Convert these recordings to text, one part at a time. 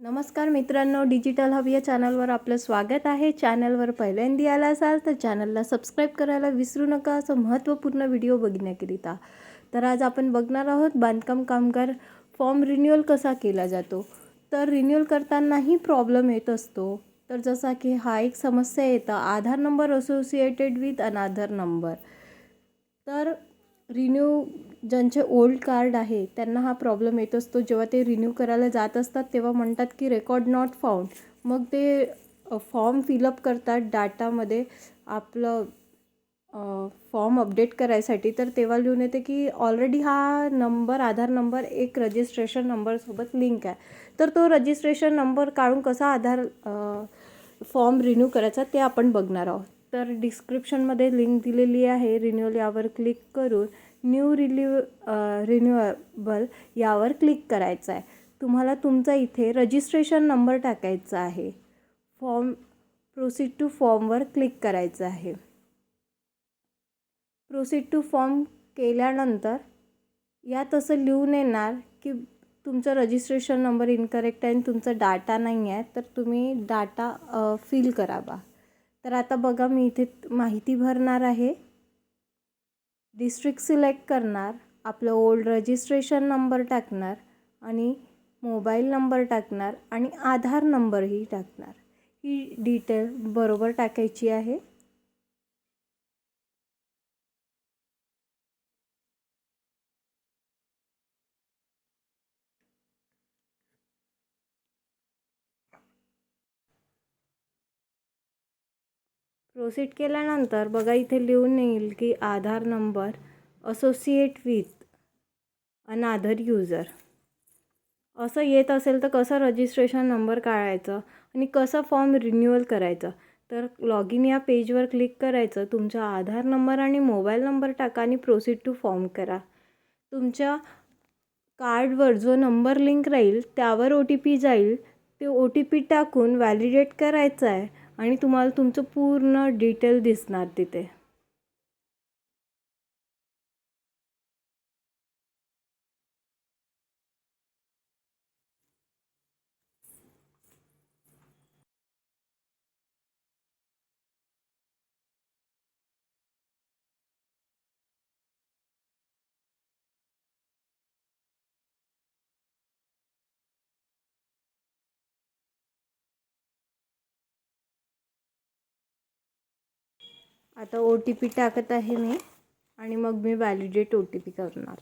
नमस्कार मित्रांनो digital hub या चॅनलवर आपलं स्वागत आहे. चॅनलवर पहिल्यांदा आला असाल तर चॅनलला सबस्क्राईब करायला विसरू नका. असं महत्त्वपूर्ण व्हिडिओ बघण्याकरिता. तर आज आपण बघणार आहोत बांधकाम कामगार फॉर्म रिन्युअल कसा केला जातो. तर रिन्युअल करतानाही प्रॉब्लेम येत असतो. तर जसा की हा एक समस्या येतं. Aadhaar number associated with another number तर रिन्यू ज्यांचे ओल्ड कार्ड आहे त्यांना हा प्रॉब्लेम येत असतो. जेव्हा ते रिन्यू करायला जात असतात तेव्हा म्हणतात की रेकॉर्ड नॉट फाउंड मग ते फॉर्म फिलअप करतात डाटामध्ये आपलं फॉर्म अपडेट करायसाठी. तर तेव्हा लिहून येते की ऑलरेडी हा नंबर आधार नंबर एक रजिस्ट्रेशन नंबरसोबत लिंक आहे. तर तो रजिस्ट्रेशन नंबर काढून कसा आधार फॉर्म रिन्यू करायचा ते आपण बघणार आहोत. तर डिस्क्रिप्शनमध्ये लिंक दिलेली आहे. रिन्युअल यावर क्लिक करून न्यू रिन्यू रिन्युएबल यावर क्लिक करायचं आहे. तुम्हाला तुमचा इथे रजिस्ट्रेशन नंबर टाकायचा आहे. फॉर्म प्रोसीड टू फॉर्मवर क्लिक करायचं आहे. प्रोसीड टू फॉर्म केल्यानंतर यात असं लिहून येणार की तुमचं रजिस्ट्रेशन नंबर इनकरेक्ट आहे आणि तुमचा डाटा नाही आहे तर तुम्ही डाटा फिल करावा तर आता बघा मी इथे माहिती भरणार आहे. डिस्ट्रिक्ट सिलेक्ट करणार आपलं ओल्ड रजिस्ट्रेशन नंबर टाकणार आणि मोबाईल नंबर टाकणार आणि आधार नंबरही टाकणार. ही डिटेल बरोबर टाकायची आहे. प्रोसीड केल्यानंतर बघा इथे लिहून येईल की Aadhaar number associate with another user असं येत असेल तर कसं रजिस्ट्रेशन नंबर काढायचं आणि कसं फॉर्म रिन्युअल करायचं? तर लॉग इन या पेजवर क्लिक करायचं तुमचा आधार नंबर आणि मोबाईल नंबर टाका आणि प्रोसीड टू फॉर्म करा. तुमच्या कार्डवर जो नंबर लिंक राहील त्यावर ओ टी पी जाईल. ते ओ टी पी टाकून व्हॅलिडेट करायचं आहे. आणि तुम्हाला तुमचं पूर्ण डिटेल दिसणार तिथे. आता ओ टी पी टाकत आहे मी आणि मग मी व्हॅलिडेट ओ टी पी करणार.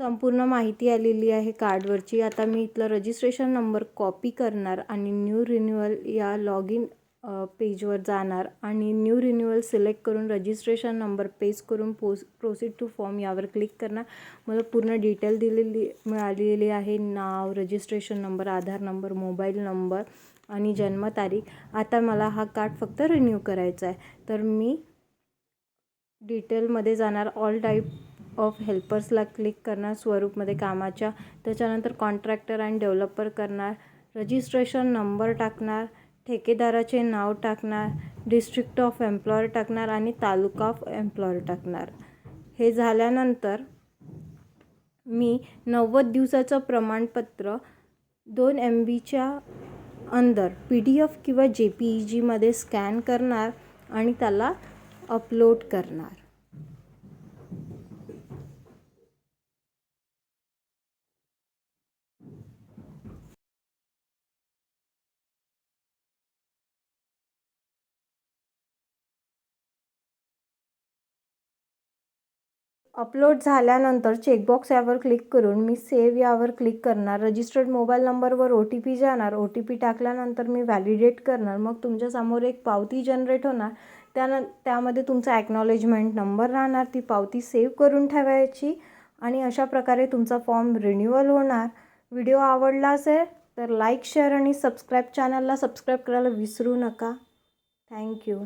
संपूर्ण माहिती आलेली आहे कार्डवरची आता मी इथलं रजिस्ट्रेशन नंबर कॉपी करणार आणि न्यू रिन्युअल या लॉग इन पेजवर जाणार आणि न्यू रिन्युअल सिलेक्ट करून रजिस्ट्रेशन नंबर पेस्ट करून पोस प्रोसीड टू फॉर्म यावर क्लिक करणार. मला पूर्ण डिटेल दिलेली मिळालेली आहे. नाव registration number Aadhaar number mobile number आणि जन्मतारीख. आता मला हा कार्ड फक्त रिन्यू करायचा आहे. तर मी डिटेलमध्ये जाणार. ऑल टाईप ऑफ हेल्पर्सला क्लिक करणार. स्वरूपमध्ये कामाच्या. त्याच्यानंतर कॉन्ट्रॅक्टर अँड डेव्हलपर करणार. रजिस्ट्रेशन नंबर टाकणार. ठेकेदाराचे नाव टाकणार डिस्ट्रिक्ट ऑफ एम्प्लॉयर टाकणार आणि तालुका ऑफ एम्प्लॉयर टाकणार. हे झाल्यानंतर मी नव्वद दिवसाचं प्रमाणपत्र दोन एम बीच्या अंदर पी डी एफ किंवा जे पी ई जीमध्ये स्कॅन करणार आणि त्याला अपलोड करणार. अपलोड झाल्यानंतर चेकबॉक्स यावर क्लिक करून मी सेव्ह यावर क्लिक करणार. रजिस्टर्ड मोबाईल नंबरवर ओ टी पी जाणार. ओ टी पी टाकल्यानंतर मी व्हॅलिडेट करणार. मग तुमच्यासमोर एक पावती जनरेट होणार. त्यान त्यामध्ये तुमचा ॲक्नॉलेजमेंट नंबर राहणार. ती पावती सेव्ह करून ठेवायची आणि अशा प्रकारे तुमचा फॉर्म रिन्युअल होणार. व्हिडिओ आवडला असेल तर लाईक शेअर आणि सबस्क्राईब चॅनलला सबस्क्राईब करायला विसरू नका. थँक्यू